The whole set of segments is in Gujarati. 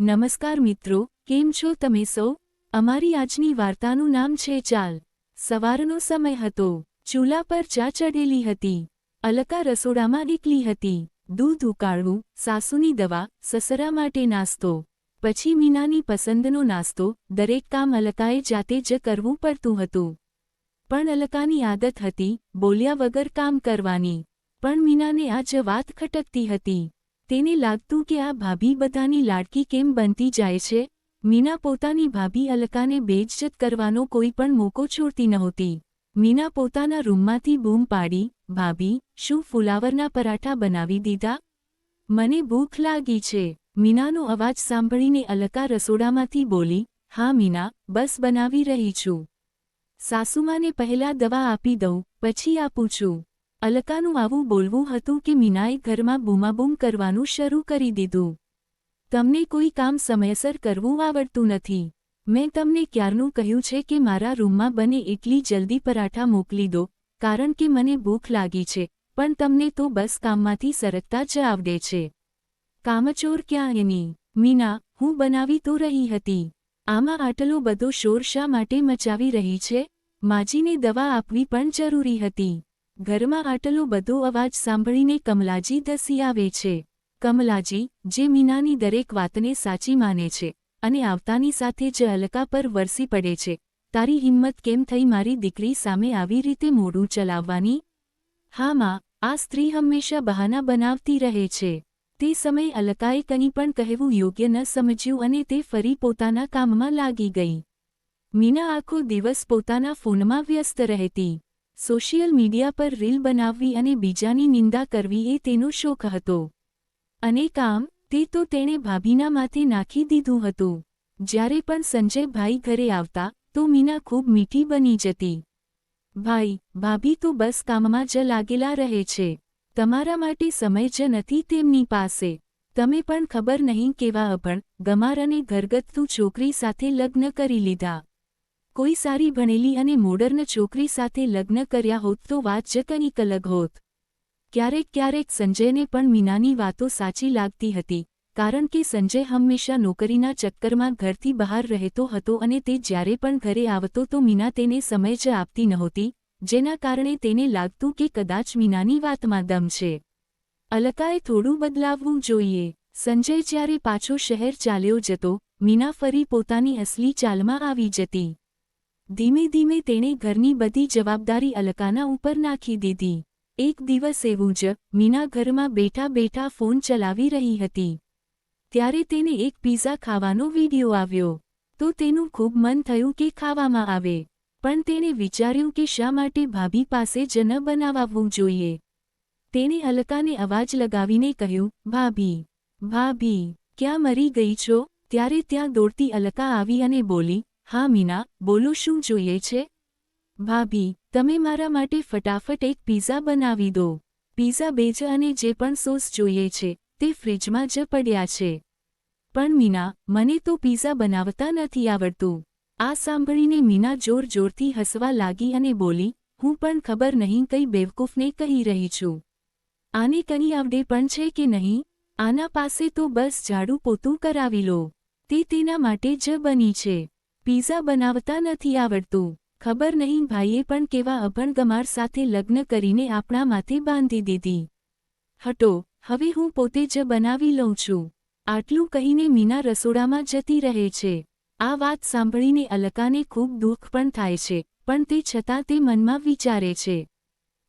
નમસ્કાર મિત્રો, કેમ છો તમે સૌ? અમારી આજની વાર્તાનું નામ છે ચાલ. સવારનો સમય હતો. ચૂલા પર ચા ચડેલી હતી. અલકા રસોડામાં એકલી હતી. દૂધ ઉકાળવું, સાસુની દવા, સસરા માટે નાસ્તો. પછી મીનાની પસંદનો નાસ્તો, દરેક કામ અલકાએ જાતે જ કરવું પડતું હતું. પણ અલકાની આદત હતી, બોલ્યા વગર કામ કરવાની. પણ મીનાને આ જ વાત ખટકતી હતી. તેને લાગતું કે આ ભાભી બધાની લાડકી કેમ બનતી જાય છે? મીના પોતાની ભાભી અલકાને બેઇજ્જત કરવાનો કોઈ પણ મોકો છોડતી નહોતી. મીના પોતાના રૂમમાંથી બૂમ પાડી, ભાભી, શું ફુલાવરના પરાઠા બનાવી દીધા? મને ભૂખ લાગી છે. મીનાનો અવાજ સાંભળીને અલકા રસોડામાંથી બોલી, હા મીના, બસ બનાવી રહી છું. સાસુમાને પહેલા દવા આપી દઉં, પછી આપું છું. અલકાનું આવું બોલવું હતું કે મીનાએ ઘરમાં બૂમાબૂમ કરવાનું શરૂ કરી દીધું. તમને કોઈ કામ સમયસર કરવું આવડતું નથી. મેં તમને ક્યારનું કહ્યું છે કે મારા રૂમમાં બને એટલી જલ્દી પરાઠા મોકલી દો, કારણ કે મને ભૂખ લાગી છે, પણ તમને તો બસ કામમાંથી સરકતા જ આવડે છે. કામચોર ક્યાં એની? મીના, હું બનાવી તો રહી હતી. આમાં આટલો બધો શોર શા માટે મચાવી રહી છે? માજીને દવા આપવી પણ જરૂરી હતી. ઘરમાં આટલો બધો અવાજ સાંભળીને કમલાજી દસી આવે છે. કમલાજી, જે મીનાની દરેક વાતને સાચી માને છે અને આવતાની સાથે જ અલકા પર વરસી પડે છે. તારી હિંમત કેમ થઈ મારી દીકરી સામે આવી રીતે મોડું ચલાવવાની? હા માં, આ સ્ત્રી હંમેશા બહાના બનાવતી રહે છે. તે સમયે અલકાએ કંઈ પણ કહેવું યોગ્ય ન સમજ્યું અને તે ફરી પોતાના કામમાં લાગી ગઈ. મીના આખો દિવસ પોતાના ફોનમાં વ્યસ્ત રહેતી. સોશિયલ મીડિયા પર રીલ બનાવવી અને બીજાની નિંદા કરવી એ તેનો શોખ હતો. અને કામ, તે તો તેણે ભાભીના માથે નાખી દીધું હતું. જ્યારે પણ સંજયભાઈ ઘરે આવતા, તો મીના ખૂબ મીઠી બની જતી. ભાઈ, ભાભી તો બસ કામમાં જ લાગેલા રહે છે. તમારા માટે સમય જ નથી તેમની પાસે. તમે પણ ખબર નહીં કેવા અભણ, ગમાર અને ઘરગથ્થુ છોકરી સાથે લગ્ન કરી લીધા. કોઈ સારી ભણેલી અને મોડર્ન છોકરી સાથે લગ્ન કર્યા હોત તો વાત જ કંઈક અલગ હોત. ક્યારેક ક્યારેક સંજયને પણ મીનાની વાતો સાચી લાગતી હતી, કારણ કે સંજય હંમેશા નોકરીના ચક્કરમાં ઘરથી બહાર રહેતો હતો અને તે જ્યારે પણ ઘરે આવતો તો મીના તેને સમય જ આપતી નહોતી, જેના કારણે તેને લાગતું કે કદાચ મીનાની વાતમાં દમ છે. અલકાએ થોડું બદલાવવું જોઈએ. સંજય જ્યારે પાછો શહેર ચાલ્યો જતો, મીના ફરી પોતાની અસલી ચાલમાં આવી જતી. ધીમે ધીમે તેણે ઘરની બધી જવાબદારી અલકાના ઉપર નાખી દીધી. એક દિવસ એવું જ મીના ઘરમાં બેઠા બેઠા ફોન ચલાવી રહી હતી. ત્યારે તેને એક પીઝા ખાવાનો વિડિયો આવ્યો. તો તેનું ખૂબ મન થયું કે ખાવામાં આવે. પણ તેણે વિચાર્યું કે શા માટે ભાભી પાસે જ ન બનાવવું જોઈએ. તેણે અલકાને અવાજ લગાવીને કહ્યું, ભાભી ભાભી, ક્યાં મરી ગઈ છો? ત્યારે ત્યાં દોડતી અલકા આવી અને બોલી હા મીના, બોલો શું જોઈએ છે? ભાભી, તમે મારા માટે ફટાફટ એક પીઝા બનાવી દો. પીઝા બેજ અને જે પણ સોસ જોઈએ છે, તે ફ્રિજમાં જ પડ્યા છે. પણ મીના, મને તો પીઝા બનાવતા નથી આવડતું. આ સાંભળીને મીના જોર જોરથી હસવા લાગી અને બોલી, હું પણ ખબર નહીં કઈ બેવકૂફને કહી રહી છું. આને કંઈ આવડે પણ છે કે નહીં? આના પાસે તો બસ ઝાડુ પોતું કરાવી લો. તે તેના માટે જ બની છે. પીઝા બનાવતા નથી આવડતું. ખબર નહીં ભાઈએ પણ કેવા અભણગમાર સાથે લગ્ન કરીને આપણા માથે બાંધી દીધી. હટો, હવે હું પોતે જ બનાવી લઉં છું. આટલું કહીને મીના રસોડામાં જતી રહે છે. આ વાત સાંભળીને અલકાને ખૂબ દુઃખ પણ થાય છે, પણ તે છતાં તે મનમાં વિચારે છે.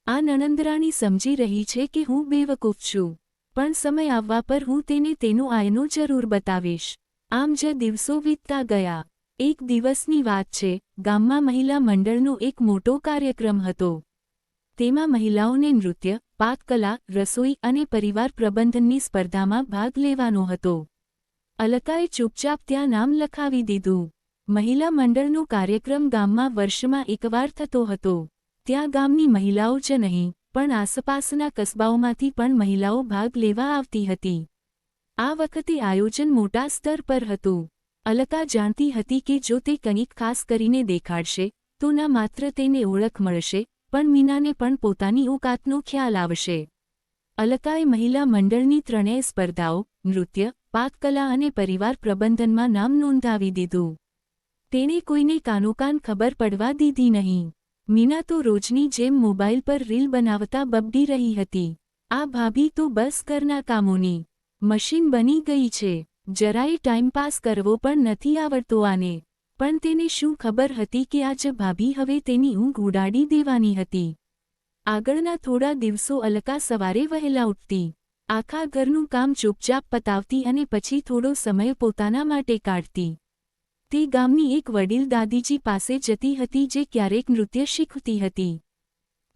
આ નણંદરાણી સમજી રહી છે કે હું બેવકૂફ છું. પણ સમય આવવા પર હું તેને તેનો આયનો જરૂર બતાવીશ. આમ જ દિવસો વીતતા ગયા. એક દિવસની વાત છે, ગામમાં મહિલા મંડળનો એક મોટો કાર્યક્રમ હતો. તેમાં મહિલાઓને નૃત્ય પાકકલા રસોઈ અને પરિવાર પ્રબંધનની સ્પર્ધામાં ભાગ લેવાનો હતો. અલકાએ ચૂપચાપ ત્યાં નામ લખાવી દીધું. મહિલા મંડળનો કાર્યક્રમ ગામમાં વર્ષમાં એકવાર થતો હતો. ત્યાં ગામની મહિલાઓ જ નહીં, પણ આસપાસના કસ્બાઓમાંથી પણ મહિલાઓ ભાગ લેવા આવતી હતી. આ વખતે આયોજન મોટા સ્તર પર હતું. અલકા જાણતી હતી કે જો તે કંઈક ખાસ કરીને દેખાડશે, તો ના માત્ર તેને ઓળખ મળશે, પણ મીનાને પણ પોતાની ઓકાતનો ખ્યાલ આવશે. અલકાએ મહિલા મંડળની ત્રણેય સ્પર્ધાઓ, નૃત્ય, પાકકલા અને પરિવાર પ્રબંધનમાં નામ નોંધાવી દીધું. તેણે કોઈને કાનોકાન ખબર પડવા દીધી નહીં. મીના તો રોજની જેમ મોબાઈલ પર રીલ બનાવતા બબડી રહી હતી. આ ભાભી તો બસ ઘરના કામોની મશીન બની ગઈ છે. જરાય ટાઈમપાસ કરવો પણ નથી આવડતો આને. પણ તેને શું ખબર હતી કે આજ ભાભી હવે તેની ઊંઘ ઉડાડી દેવાની હતી. આગળના થોડા દિવસો અલકા સવારે વહેલા ઉઠતી. આખા ઘરનું કામ ચૂપચાપ પતાવતી અને પછી થોડો સમય પોતાના માટે કાઢતી. તે ગામની એક વડીલ દાદીજી પાસે જતી હતી જે ક્યારેક નૃત્ય શીખતી હતી.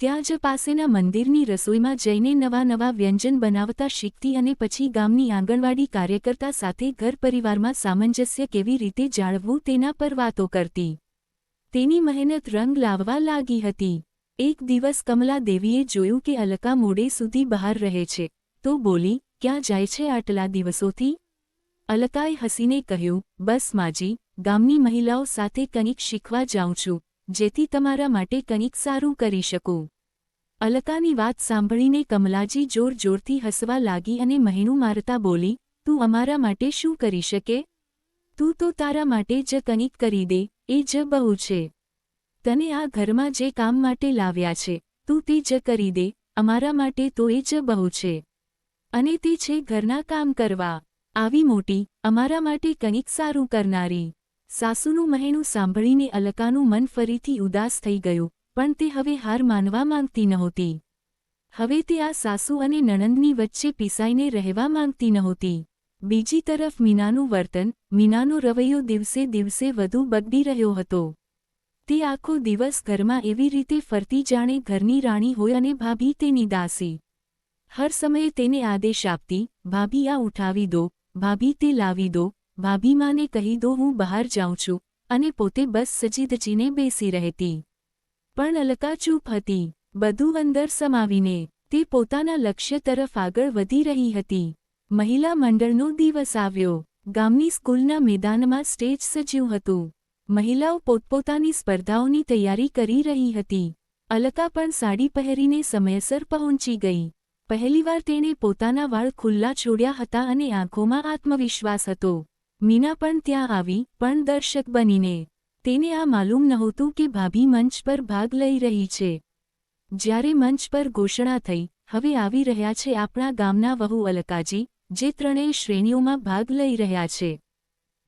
ત્યાં જ પાસેના મંદિરની રસોઈમાં જઈને નવા નવા વ્યંજન બનાવતા શીખતી અને પછી ગામની આંગણવાડી કાર્યકર્તા સાથે ઘર પરિવારમાં સામંજસ્ય કેવી રીતે જાળવવું તેના પર વાતો કરતી. તેની મહેનત રંગ લાવવા લાગી હતી. એક દિવસ કમલા દેવીએ જોયું કે અલકા મોડે સુધી બહાર રહે છે. તો બોલી, ક્યાં જાય છે આટલા દિવસોથી? અલકાએ હસીને કહ્યું, બસ માજી, ગામની મહિલાઓ સાથે કંઈક શીખવા જાઉં છું. જેથી તમારા માટે કંઈક સારું કરી શકું. અલકાની વાત સાંભળીને કમલાજી જોર જોરથી હસવા લાગી અને મહેનું મારતા બોલી, તું અમારા માટે શું કરી શકે? તું તો તારા માટે જ કંઈક કરી દે, એ જ બહુ છે. તને આ ઘરમાં જે કામ માટે લાવ્યા છે, તું તે જ કરી દે, અમારા માટે તો એ જ બહુ છે. અને તે છે ઘરના કામ કરવા. આવી મોટી, અમારા માટે કંઈક સારું કરનારી. સાસુનું મહેણું સાંભળીને અલકાનું મન ફરીથી ઉદાસ થઈ ગયું, પણ તે હવે હાર માનવા માંગતી નહોતી. હવે તે આ સાસુ અને નણંદની વચ્ચે પીસાઈને રહેવા માંગતી નહોતી. બીજી તરફ મીનાનું વર્તન, મીનાનો રવૈયો દિવસે દિવસે વધુ બગડી રહ્યો હતો. તે આખો દિવસ ઘરમાં એવી રીતે ફરતી જાણે ઘરની રાણી હોય અને ભાભી તેની દાસી. હર સમયે તેને આદેશ આપતી, ભાભી આ ઉઠાવી દો, ભાભી તે લાવી દો ભાભીમાને કહી દો, હું બહાર જાઉં છું. અને પોતે બસ સજીદજીને બેસી રહેતી. પણ અલકા ચૂપ હતી. બધું અંદર સમાવીને તે પોતાના લક્ષ્ય તરફ આગળ વધી રહી હતી. મહિલા મંડળનો દિવસ આવ્યો. ગામની સ્કૂલના મેદાનમાં સ્ટેજ સજ્યું હતું. મહિલાઓ પોતપોતાની સ્પર્ધાઓની તૈયારી કરી રહી હતી. અલકા પણ સાડી પહેરીને સમયસર પહોંચી ગઈ. પહેલીવાર તેણે પોતાના વાળ ખુલ્લા છોડ્યા હતા અને આંખોમાં આત્મવિશ્વાસ હતો. મીના પણ ત્યાં આવી, પણ દર્શક બનીને. તેને આ માલુમ નહોતું કે ભાભી મંચ પર ભાગ લઈ રહી છે. જ્યારે મંચ પર ઘોષણા થઈ, હવે આવી રહ્યા છે આપણા ગામના વહુ અલકાજી, જે ત્રણેય શ્રેણીઓમાં ભાગ લઈ રહ્યા છે.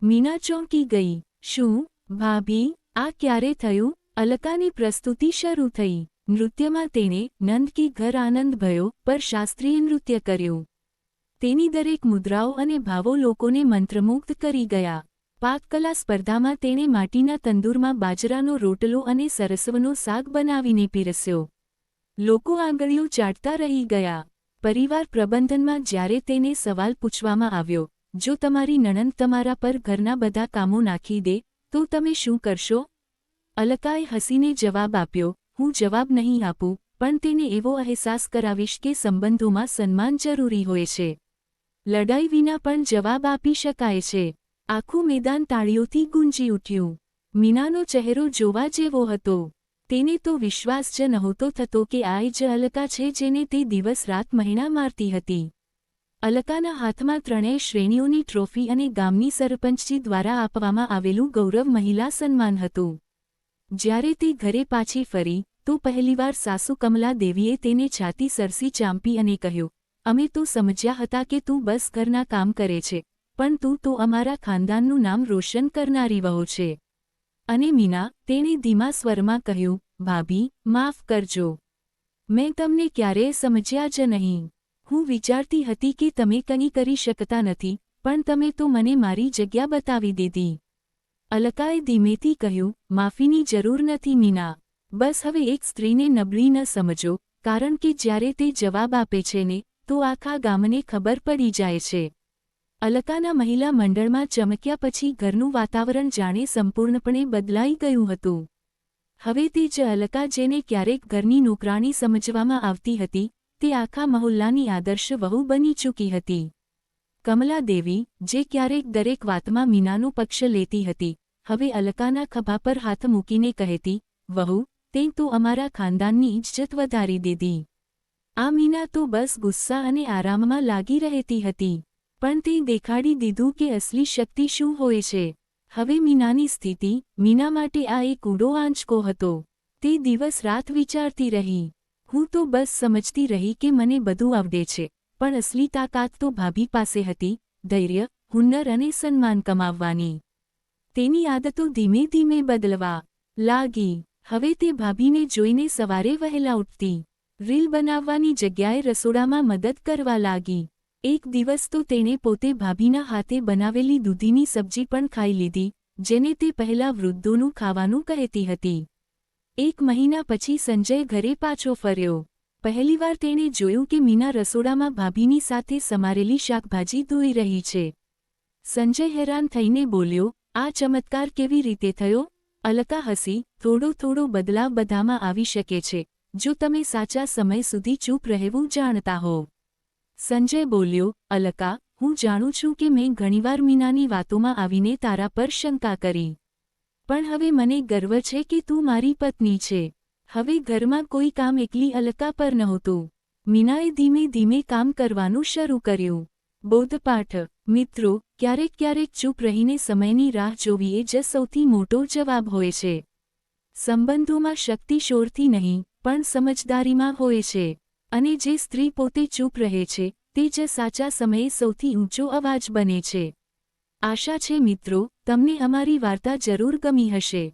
મીના ચોંકી ગઈ. શું, ભાભી, આ ક્યારે થયું અલકાની પ્રસ્તુતિ શરૂ થઈ. નૃત્યમાં તેણે નંદ કી ઘર આનંદ ભયો, પર શાસ્ત્રીય નૃત્ય કર્યું. તેની દરેક મુદ્રાઓ અને ભાવો લોકોને મંત્રમુગ્ધ કરી ગયા. પાકકલા સ્પર્ધામાં તેણે માટીના તંદૂરમાં બાજરાનો રોટલો અને સરસવનો શાક બનાવીને પીરસ્યો. લોકો આંગળીઓ ચાટતા રહી ગયા. પરિવાર પ્રબંધનમાં જ્યારે તેને સવાલ પૂછવામાં આવ્યો, જો તમારી નણંદ તમારા પર ઘરના બધા કામો નાખી દે, તો તમે શું કરશો? અલકાએ હસીને જવાબ આપ્યો, હું જવાબ નહીં આપું, પણ તેને એવો અહેસાસ કરાવીશ કે સંબંધોમાં સન્માન જરૂરી હોય છે. લડાઈ વિના પણ જવાબ આપી શકાય છે. આખું મેદાન તાળીઓથી ગુંજી ઉઠ્યું. મીનાનો ચહેરો જોવા જેવો હતો. તેને તો વિશ્વાસ જ નહોતો થતો કે આ જ અલકા છે જેને તે દિવસ રાત મહિના મારતી હતી. અલકાના હાથમાં ત્રણેય શ્રેણીઓની ટ્રોફી અને ગામની સરપંચજી દ્વારા આપવામાં આવેલું ગૌરવ મહિલા સન્માન હતું. જ્યારે તે ઘરે પાછી ફરી, તો પહેલીવાર સાસુ કમલા દેવીએ તેને છાતી સરસી ચાંપી અને કહ્યું અમે તો સમજ્યા હતા કે તું બસ ઘરના કામ કરે છે, પણ તું તો અમારા ખાનદાનનું નામ રોશન કરનારી વહુ છે. અને મીના, તેણે ધીમા સ્વરમાં કહ્યું, ભાભી, માફ કરજો. મેં તમને ક્યારેય સમજ્યા જ નહીં. હું વિચારતી હતી કે તમે કંઈ કરી શકતા નથી, પણ તમે તો મને મારી જગ્યા બતાવી દીધી. અલકાએ ધીમેથી કહ્યું, માફીની જરૂર નથી મીના. બસ હવે એક સ્ત્રીને નબળી ન સમજો, કારણ કે જ્યારે તે જવાબ આપે છે ને તો આખા ગામને ખબર પડી જાય છે. અલકાના મહિલા મંડળમાં ચમક્યા પછી ઘરનું વાતાવરણ જાણે સંપૂર્ણપણે બદલાઈ ગયું હતું. હવે તે જ અલકા જેને ક્યારેક ઘરની નોકરાણી સમજવામાં આવતી હતી, તે આખા મહોલ્લાની આદર્શ વહુ બની ચૂકી હતી. કમલા દેવી, જે ક્યારેક દરેક વાતમાં મીનાનો પક્ષ લેતી હતી, હવે અલકાના ખભા પર હાથ મૂકીને કહેતી, વહુ તે તો અમારા ખાનદાનની ઇજ્જત વધારી દીધી. આ મીના તો બસ ગુસ્સા અને આરામમાં લાગી રહેતી હતી, પણ તે દેખાડી દીધું કે અસલી શક્તિ શું હોય છે. હવે મીનાની સ્થિતિ, મીના માટે આ એક ઊંડો આંચકો હતો. તે દિવસ રાત વિચારતી રહી. હું તો બસ સમજતી રહી કે મને બધું આવડે છે, પણ અસલી તાકાત તો ભાભી પાસે હતી, ધૈર્ય હુન્નર અને સન્માન કમાવવાની. તેની આદતો ધીમે ધીમે બદલવા લાગી. હવે તે ભાભીને જોઈને સવારે વહેલા ઉઠતી. રીલ બનાવવાની જગ્યાએ રસોડામાં મદદ કરવા લાગી. એક દિવસ તો તેણે પોતે ભાભીના હાથે બનાવેલી દૂધીની સબ્જી પણ ખાઈ લીધી, જેને તે પહેલા વૃદ્ધોનું ખાવાનું કહેતી હતી. એક મહિના પછી સંજય ઘરે પાછો ફર્યો. પહેલીવાર તેણે જોયું કે મીના રસોડામાં ભાભીની સાથે સમારેલી શાકભાજી ધોઈ રહી છે. સંજય હેરાન થઈને બોલ્યો, આ ચમત્કાર કેવી રીતે થયો? અલકા હસી, થોડો થોડો બદલાવ બધામાં આવી શકે છે. જો તમે સાચા સમય સુધી ચૂપ રહેવું જાણતા હો. સંજય બોલ્યો, અલકા, હું જાણું છું કે મેં ઘણીવાર મીનાની વાતોમાં આવીને તારા પર શંકા કરી. પણ હવે મને ગર્વ છે કે તું મારી પત્ની છે. હવે ઘરમાં કોઈ કામ એકલી અલકા પર નહોતું. મીનાએ ધીમે ધીમે કામ કરવાનું શરૂ કર્યું. બોધપાઠ, મિત્રો, ક્યારેક ક્યારેક ચૂપ રહીને સમયની રાહ જોવી એ જ સૌથી મોટો જવાબ હોય છે. સંબંધોમાં શક્તિ શોરથી નહીં, પણ સમજદારીમાં હોય છે. અને જે સ્ત્રી પોતે ચૂપ રહે છે, તે જ સાચા સમયે સૌથી ઊંચો અવાજ બને છે. આશા છે મિત્રો, તમને અમારી વાર્તા જરૂર ગમી હશે.